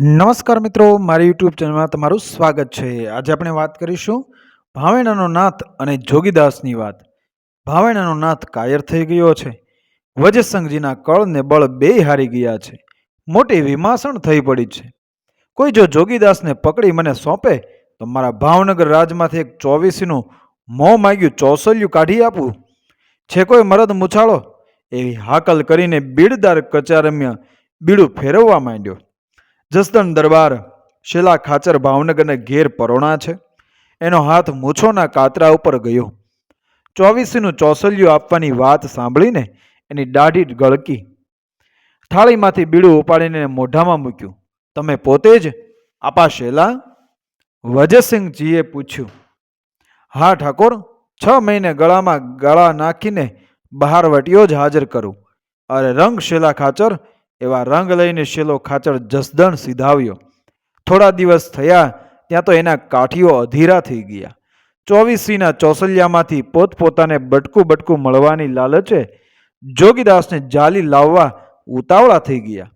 નમસ્કાર મિત્રો, મારી યુટ્યુબ ચેનલમાં તમારું સ્વાગત છે. આજે આપણે વાત કરીશું ભાવેણાનો નાથ અને જોગીદાસની વાત. ભાવેણાનો નાથ કાયર થઈ ગયો છે. વજસંગજીના કળ ને બળ બે હારી ગયા છે. મોટી વિમાસણ થઈ પડી છે. કોઈ જો જોગીદાસને પકડી મને સોંપે, તો મારા ભાવનગર રાજમાંથી એક ચોવીસીનું મોં માગ્યું ચોસલ્યું કાઢી આપું. છે કોઈ મરદ મૂછાળો, એવી હાકલ કરીને બીડદાર કચારમ્ય બીડું ફેરવવા માંડ્યો. જસદણ દરબાર શેલા ખાચર ભાવનગરને ઘેર પરોણા છે. એનો હાથ મૂછોના કાતરા ઉપર ગયો. ચોવીસીનું ચોસલિયું આપવાની વાત સાંભળીને એની દાઢી ગળકી. થાળીમાંથી બીડું ઉપાડીને મોઢામાં મૂક્યું. તમે પોતે જ, આપા શેલા? વજયસિંહજીએ પૂછ્યું. હા ઠાકોર, છ મહિને ગળામાં ગળા નાખીને બહાર વટીયો જ હાજર કરું. અરે રંગ શેલા ખાચર એવા રંગ લઈને શેલો ખાચર જસદણ સીધાવ્યો. થોડા દિવસ થયા, ત્યાં તો એના કાઠીઓ અધીરા થઈ ગયા. ચોવીસીના ચોસલિયામાંથી પોતપોતાને બટકું બટકું મળવાની લાલચે જોગીદાસને જાલી લાવવા ઉતાવળા થઈ ગયા.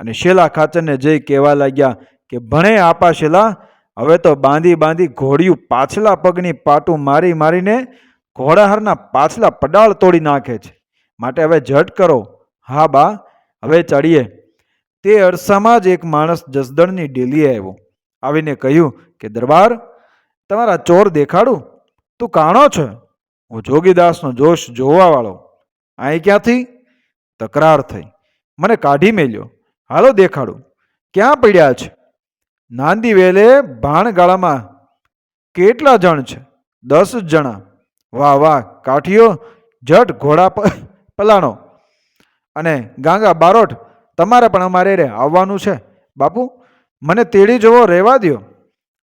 અને શેલા ખાચરને જઈ કહેવા લાગ્યા કે, ભણે આપા શેલા, હવે તો બાંધી બાંધી ઘોડિયું પાછલા પગની પાટું મારી મારીને ઘોડાહારના પાછલા પડાળ તોડી નાખે છે. માટે હવે ઝટ કરો. હા બા હવે ચડીએ તે અરસામાં જ એક માણસ જસદણની ડેલીએ આવ્યો. આવીને કહ્યું કે, દરબાર, તમારા ચોર દેખાડું? તું કાણો છે? હું જોગીદાસનો જોશ જોવાવાળો અહીં ક્યાંથી? તકરાર થઈ. મને કાઢી મેલ્યો. હાલો દેખાડું. ક્યાં પડ્યા છે? નાંદી વેલે ભાણગાળામાં કેટલા જણ છે? દસ જણા. વાહ વાહ કાઠીઓ જટ ઘોડા પલાણો. અને ગાંગા, બારોટ, તમારે પણ અમારે રે આવવાનું છે. બાપુ, મને તેડી જવો રહેવા દ્યો.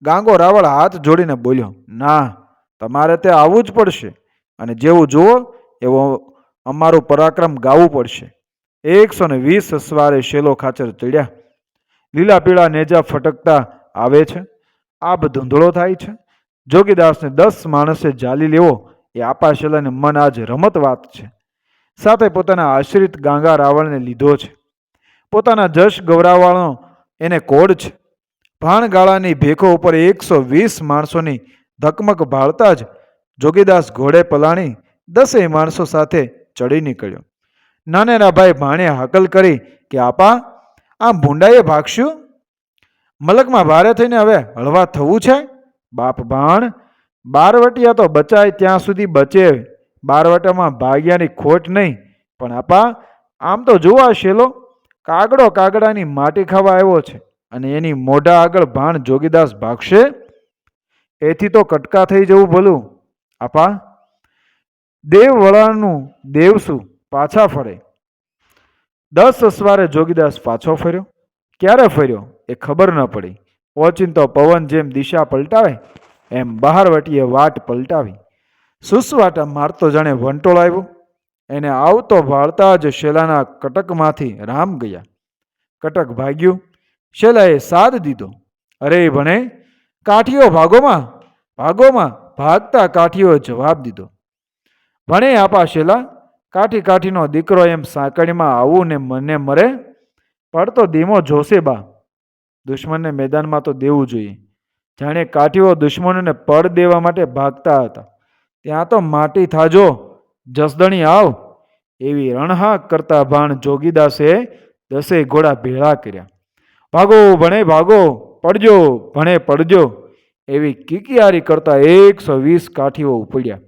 ગાંગો રાવળ હાથ જોડીને બોલ્યો, ના, તમારે તે આવવું જ પડશે. અને જેવું જુઓ, એવો અમારું પરાક્રમ ગાવું પડશે. એકસો ને વીસ સવારે શેલો ખાચર ચડ્યા. લીલા પીળા નેજા ફટકતા આવે છે. આબ ધૂંધળો થાય છે. જોગીદાસને દસ માણસે જાલી લેવો, એ આપા શેલાને મન આજ રમત વાત છે. સાથે પોતાના આશ્રિત ગાંગા રાવણને લીધો છે. પોતાના જશ ગૌરાવાળો એને કોડ છે. ભાણગાળાની ભેખો ઉપર એકસો વીસ માણસોની ધકમક ભાળતા જ જોગીદાસ ઘોડે પલાણી દસેય માણસો સાથે ચડી નીકળ્યો. નાનેરા ભાઈ ભાણે હાકલ કરી કે, આપા, આ ભૂંડાએ ભાગશું? મલકમાં ભારે થઈને હવે હળવા થવું છે? બાપ ભાણ, બારવટિયા તો બચાય ત્યાં સુધી બચે બારવટામાં ભાગ્યાની ખોટ નહીં. પણ આપા, આમ તો જોવા શેલો, કાગડો કાગડાની માટી ખાવા આવ્યો છે અને એની મોઢા આગળ ભાણ જોગીદાસ ભાગશે. એથી તો કટકા થઈ જવું ભલું. આપા દેવ વળાનું દેવસું પાછા ફરે. દસ અસવારે જોગીદાસ પાછો ફર્યો. ક્યારે ફર્યો એ ખબર ન પડી. ઓચિંતો પવન જેમ દિશા પલટાવે, એમ બહાર વટીએ વાટ પલટાવી. સુસવાટા મારતો જાણે વંટોળ આવ્યો. એને આવતો વાળતા જ શેલાના કટકમાંથી રામ ગયા. કટક ભાગ્યું. શેલાએ સાદ દીધો. અરે ભણે, કાઠીઓ ભાગોમાં ભાગોમાં ભાગતા કાઠીઓ જવાબ દીધો. ભણે આપા શેલા, કાઠી કાઠીનો દીકરો એમ સાંકળીમાં આવું ને મને મરે? પડતો ધીમો જોશે બા. દુશ્મનને મેદાનમાં તો દેવું જોઈએ. જાણે કાઠીઓ દુશ્મનોને પડ દેવા માટે ભાગતા હતા. ત્યાં તો માટી થાજો, જસદણી આવ. એવી રણહાક કરતા ભાણ જોગીદાસે દસે ઘોડા ભેળા કર્યા. ભાગો ભણે ભાગો, પડજો, ભણે પડજો. એવી કિકિયારી કરતા એકસો વીસ કાઠીઓ ઉપડ્યા.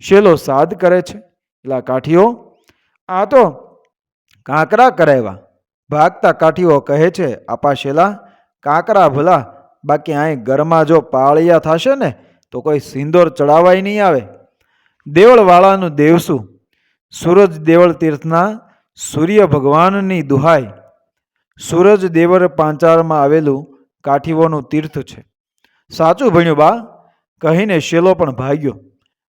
શેલો સાદ કરે છે? એલા કાઠીઓ, આ તો કાંકરા કરાવ્યા ભાગતા કાઠીઓ કહે છે, આપા શેલા, કાંકરા ભલા, બાકી અહીં ઘરમાં જો પાળિયા થશે ને તો કોઈ સિંદોર ચડાવાય નહીં આવે. દેવળવાળાનું દેવસું સૂરજ દેવળ તીર્થના સૂર્ય ભગવાનની દુહાઈ. સૂરજ દેવળ પાંચાળમાં આવેલું કાઠીઓનું તીર્થ છે. સાચું ભણ્યું બા? કહીને શેલો પણ ભાગ્યો.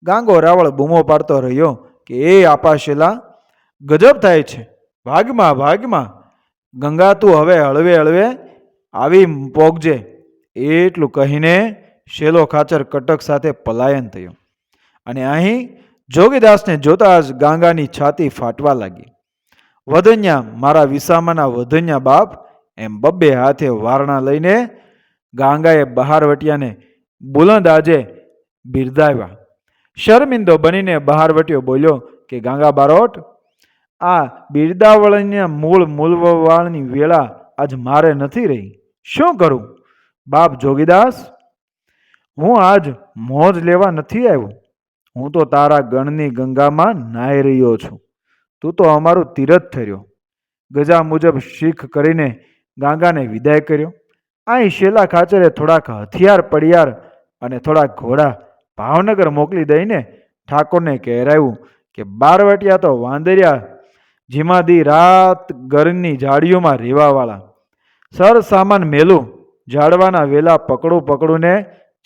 ગાંગો રાવળ બૂમો પાડતો રહ્યો કે, એ આપા શેલા, ગજબ થાય છે. ભાગમાં ભાગમાં. ગંગા તું હવે હળવે હળવે, આવી પોગજે. એટલું કહીને શેલો ખાચર કટક સાથે પલાયન થયો. અને અહીં જોગીદાસને જોતા જ ગાંગાની છાતી ફાટવા લાગી. વધન્યા, મારા વિસામાના વધન્યા બાપ, એમ બબ્બે હાથે વારણા લઈને ગાંગાએ બહારવટિયાને બુલંદ આજે બિરદાવ્યા. શર્મિંદો બનીને બહારવટીયો બોલ્યો કે, ગાંગા બારોટ, આ બિરદાવળના મૂળ મૂલવાળની વેળા આજ મારે નથી રહી. શું કરું? બાપ જોગીદાસ હું આજ મોજ લેવા નથી આવ્યો. હું તો તારા ગણની ગંગામાં નાહી રહ્યો છું. તું તો અમારું તીરથ થર્યો. ગજા મુજબ શીખ કરીને ગાંગાને વિદાય કર્યો. અહીં શેલા ખાચરે થોડાક હથિયાર પડિયાર અને થોડાક ઘોડા ભાવનગર મોકલી દઈને ઠાકોરને કહેરાયું કે બારવટિયા તો વાંદરિયા જીમાદી રાત ગરની જાળીઓમાં રહેવાવાળા. સર સામાન મેલું ઝાડવાના વેલા પકડું પકડુંને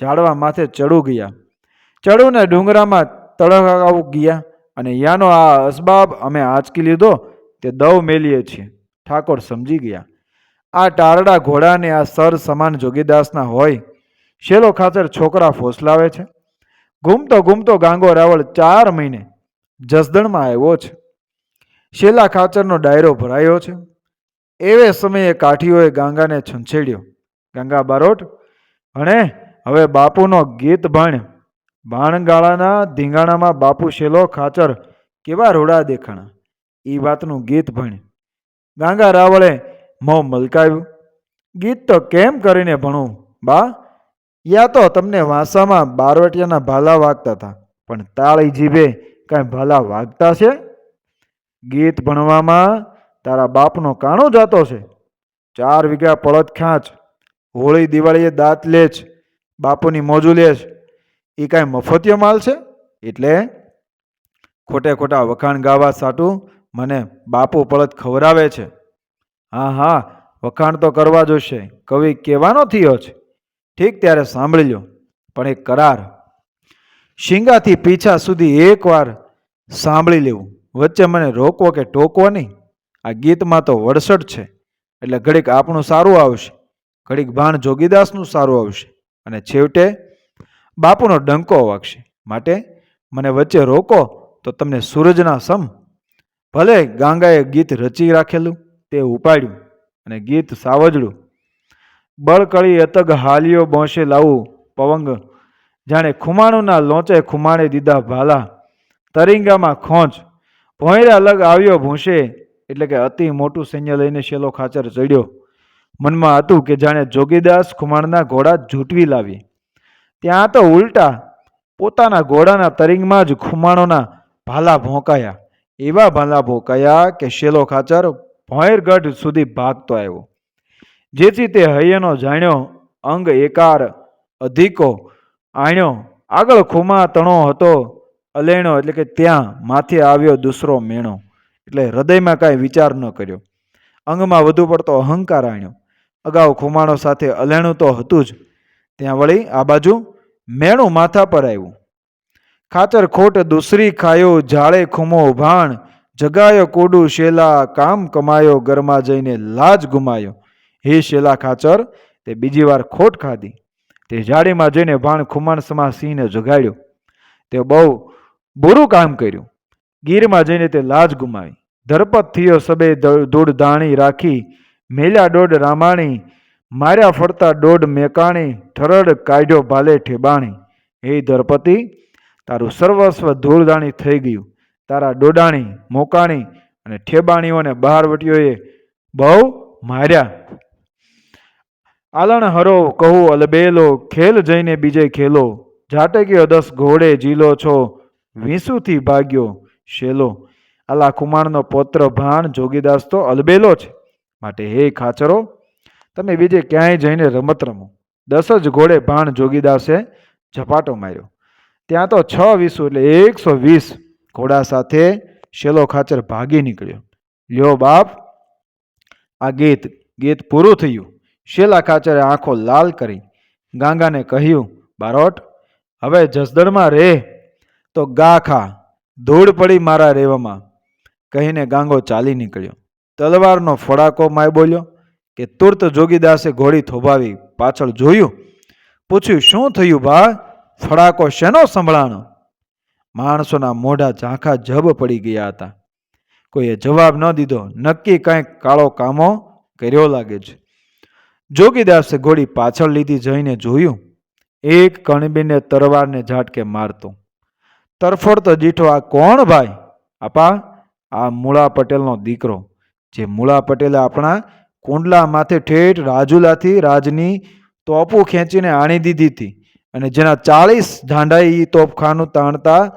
ઝાડવા માથે ચડું ગયા. ચડુને ડુંગરામાં તળાવ ગયા અને યાનો આ અસબાબ અમે આંચકી લીધો, તે દવ મેલીએ છીએ. ઠાકોર સમજી ગયા. આ ટારડા ઘોડાને આ સર સમાન જોગીદાસના હોય, શેલો ખાતર છોકરા ફોસલાવે છે? ઘૂમતો ઘૂમતો ગાંગો રાવળ ચાર મહિને જસદણમાં આવ્યો છે. શેલા ખાચરનો ડાયરો ભરાયો છે. એવે સમયે કાઠીઓએ ગાંગાને છંછેડ્યો. ગંગા બારોટ અણે હવે બાપુનો ગીત ભણ. બાણગાળાના ધીંગાણામાં બાપુ શેલો ખાચર કેવા રોડા દેખાણા. એ વાતનું ગીત ભણ. ગાંગા રાવળે મોં મલકાવ્યું. ગીત તો કેમ કરીને ભણું? બા, યા તો તમને વાંસામાં બારવટિયાના ભાલા વાગતા હતા પણ તાળી જીભે કાંઈ ભાલા વાગતા છે? ગીત ભણવામાં તારા બાપનો કાણો જાતો છે? ચાર વીઘા પળદ ખાંચ, હોળી દિવાળીએ દાંત લેચ બાપુની મોજું લેચ એ કાંઈ મફતિયો માલ છે? એટલે ખોટે ખોટા વખાણ ગાવા સાટું મને બાપુ પડત ખવડાવે છે. હા હા, વખાણ તો કરવા જોશે. કવિ કહેવાનો થયો છે? ઠીક ત્યારે સાંભળી લો. પણ એ કરાર. શીંગાથી પીછા સુધી એકવાર સાંભળી લેવું. વચ્ચે મને રોકવો કે ટોકવો નહીં? આ ગીતમાં તો વડસઠ છે. એટલે ઘડીક આપણું સારું આવશે. ઘડીક ભાણ જોગીદાસનું સારું આવશે. અને છેવટે બાપુનો ડંકો વાગશે. માટે મને વચ્ચે રોકો તો તમને સૂરજના સમ ભલે ગાંગાએ ગીત રચી રાખેલું તે ઉપાડ્યું અને ગીત સાવજડું બળકળી અતગ હાલિયો બોંશે લાવું પવંગ, જાણે ખુમાણુના લોચે ખુમાણે દીધા ભાલા, તરિંગામાં ખોંચ, ભોંયરા અલગ આવ્યો ભૂંશે, એટલે કે અતિ મોટું સૈન્ય લઈને શેલો ખાચર ચડ્યો. મનમાં હતું કે જાણે જોગીદાસ ખુમાણના ઘોડા ઝૂંટવી લાવી. ત્યાં તો ઉલટા પોતાના ઘોડાના તરીંગમાં જ ખુમાણોના ભાલા ભોંકાયા. એવા ભાલા ભોંકાયા કે શેલો ખાચર ભોંયરગઢ સુધી ભાગતો આવ્યો. જેથી તે હૈયનો જાણ્યો, અંગ એકાર અધિકો આણ્યો, આગળ ખુમા તણો હતો અલેણો એટલે કે ત્યાં માથે આવ્યો દૂસરો મેણો. એટલે હૃદયમાં કાંઈ વિચાર ન કર્યો. અંગમાં વધુ પડતો અહંકાર આણ્યો. અગાઉ ખુમાણો સાથે અલેણું તો હતું જ. ત્યાં વળી આ બાજુ મેણું માથા પર આવ્યું. ખાચર ખોટ દુસરી ખાયો જાળે ખુમો ભાણ. જગાયો કોડું શેલા, કામ કમાયો, ઘરમાં જઈને લાજ ગુમાયો. હે શેલા ખાચર તે બીજી વાર ખોટ ખાધી. તે જાળીમાં જઈને ભાણ ખુમાણ સમા સિંહને જગાડ્યો. તે બહુ બુરું કામ કર્યું. ગીરમાં જઈને તે લાજ ગુમાવી. ધરપત થયો, સબે ધૂળ ધાણી રાખી. મેલ્યા દોઢ રામાણી, માર્યા ફરતા દોઢ મેકાણી ઠરડ કાઢ્યો ભાલે ઠેબાણી. હે ધરપતિ, તારું સર્વસ્વ ધૂળદાણી થઈ ગયું. તારા ડોડાણી મોકાણી અને ઠેબાણીઓને બહારવટીઓએ બહુ માર્યા. આલણ હરો કહું અલબેલો, ખેલ જઈને બીજે ખેલો. ઝાટક્યો દસ ઘોડે જીલો છો, વીસુથી ભાગ્યો શેલો. આલા કુમારનો પૌત્ર ભાણ, જોગીદાસ તો અલબેલો છે. માટે, હે ખાચરો, તમે બીજે ક્યાંય જઈને રમત રમો. દસ જ ઘોડે ભાણ જોગીદાસે ઝપાટો માર્યો. ત્યાં તો છ વીસુ એટલે એકસો વીસ ઘોડા સાથે શેલો ખાચર ભાગી નીકળ્યો. લ્યો બાપ, આ ગીત ગીત પૂરું થયું. શેલા ખાચરે આંખો લાલ કરી ગાંગાને કહ્યું, બારોટ, હવે જસદણમાં રે, તો ગા ખા, ધૂળ પડી મારા રેવામાં. કહીને ગાંગો ચાલી નીકળ્યો. તલવારનો ફડાકો માય બોલ્યો કે તુરત જોગીદાસે ઘોડી થોભાવી પાછળ જોયું. પૂછ્યું, શું થયું બા ફડાકો શેનો સંભળાણો? માણસોના મોઢા ઝાંખા જબ પડી ગયા હતા. કોઈએ જવાબ ન દીધો. નક્કી કંઈક કાળો કામો કર્યો લાગે છે. જોગીદાસે ઘોડી પાછળ લીધી જઈને જોયું. એક કણબીને તરવારને ઝાટકે મારતો. તરફોડતો જીઠો આ કોણ ભાઈ? આપા, આ મૂળા પટેલનો દીકરો. જે મૂળા પટેલે આપણા કુંડલા માથે ઠેઠ રાજુલાથી રાજની તોપું ખેંચીને આણી દીધી હતી અને જેના ચાળીસ એ તોપખાનું તાણતા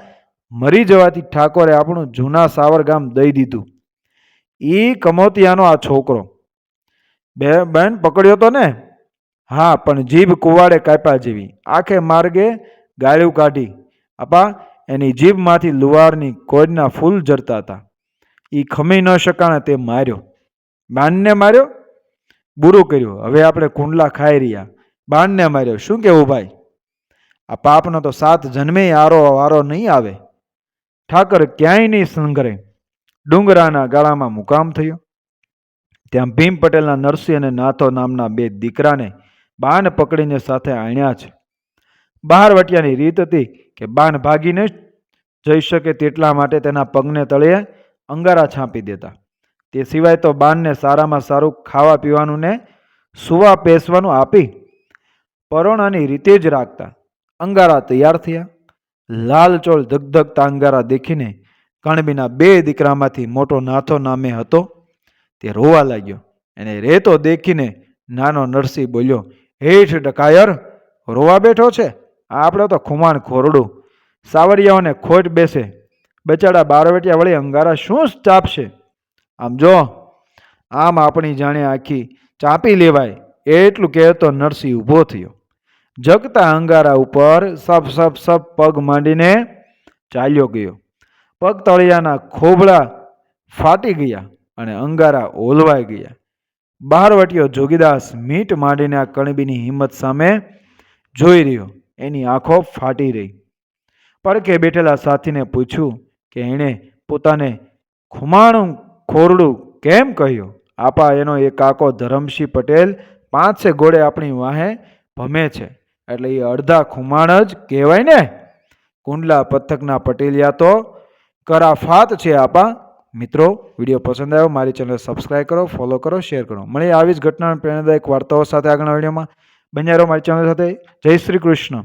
મરી જવાથી ઠાકોરે આપણું જૂના સાવર ગામ દઈ દીધું. એ કમોતિયાનો આ છોકરો. બે બેન પકડ્યો તો ને? હા, પણ જીભ કુવાડે કાપ્યા જેવી. આખે માર્ગે ગાળ્યું કાઢી. આપા, એની જીભમાંથી લુવારની કોડના ફૂલ જરતા હતા. એ ખમી ન શકાણે તે માર્યો. બાનને માર્યો, બુરું કર્યું. હવે આપણે કુંડલા ખાઈ રહ્યા. બાણને માર્યો. શું કેવું ભાઈ? આ પાપનો તો સાત જન્મે આરો વારો નહીં આવે. ઠાકર ક્યાંય નહીં સંઘરે. ડુંગરાના ગાળામાં મુકામ થયો. ત્યાં ભીમ પટેલના નરસિંહ અને નાથો નામના બે દીકરાને બાન પકડીને સાથે આણ્યા છે. બહાર વટિયાની રીત હતી કે બાન ભાગીને જઈ શકે તેટલા માટે તેના પગને તળિયે અંગારા છાંપી દેતા. તે સિવાય તો બાનને સારામાં સારું ખાવા પીવાનું ને સુવા પેસવાનું આપી પરોણાની રીતે જ રાખતા. અંગારા તૈયાર થયા. લાલચોળ ધગધગતા અંગારા દેખીને કણબીના બે દીકરામાંથી મોટો નાથો નામે હતો. તે રોવા લાગ્યો. એને રેતો દેખીને નાનો નરસિંહ બોલ્યો, હેઠ ડકાયર, રોવા બેઠો છે? આ આપણે તો ખુમાણ ખોરડું. સાવરિયાઓને ખોટ બેસે. બચાડા બારવટિયા વળી અંગારા શું ચાપશે? આમ જો, આમ આપણી જાણે આખી ચાપી લેવાય, એટલું કહેતો નરસિંહ ઊભો થયો. જગતા અંગારા ઉપર સપ સપ સપ પગ માંડીને ચાલ્યો ગયો. પગ તળિયાના ખોબળા ફાટી ગયા અને અંગારા ઓલવાઈ ગયા. બહારવટીયો જોગીદાસ મીટ માંડીને આ કણબીની હિંમત સામે જોઈ રહ્યો. એની આંખો ફાટી રહી. પડકે બેઠેલા સાથીને પૂછ્યું કે એણે પોતાને ખુમાણું ખોરડું કેમ કહ્યું? આપા એનો એ કાકો ધરમસિંહ પટેલ પાંચસે ઘોડે આપણી વાહે ભમે છે. એટલે એ અડધા ખુમાણ જ કહેવાય ને? કુંડલા પથકના પટેલિયા તો કરાફાત છે આપા. મિત્રો, વીડિયો પસંદ આવ્યો, મારી ચેનલ સબસ્ક્રાઈબ કરો ફોલો કરો શેર કરો. મળીએ આવી જ ઘટના પ્રેરણાદાયક વાર્તાઓ સાથે આગળના વિડીયોમાં. બન્યા રહો મારી ચેનલ સાથે. જય શ્રી કૃષ્ણ.